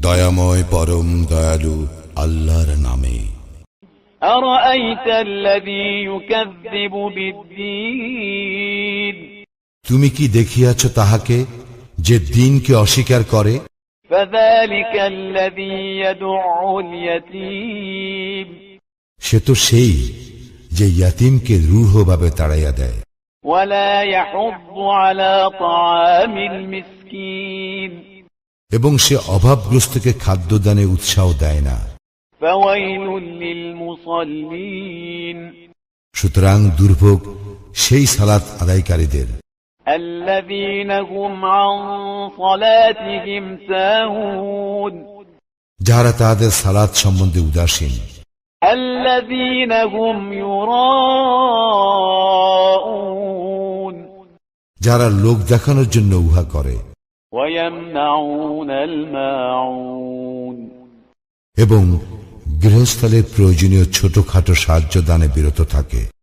দয়াময় পরম দয়ালু আল্লাহর নামে। তুমি কি দেখিয়াছ তাহাকে যে দিনকে অস্বীকার করে? সে তো সেই যে ইয়াতিমকে রূঢ়ভাবে তাড়াইয়া দেয়। ولا يحض على طعام المسكين এবং সে অভাবগ্রস্তকে খাদ্যদানে উৎসাহ দেয় না فويل للمصلين সুতরাং দুর্ভোগ সেই সালাত আদায়কারীদের الذين هم عن صلاتهم ساهون যাহারা তাহাদের সালাত সম্বন্ধে উদাসীন الذين هم يراءون যারা লোক দেখানোর জন্য উহা করে। এবং গৃহস্থলের প্রয়োজনীয় ছোটখাটো সাহায্য দানে বিরত থাকে।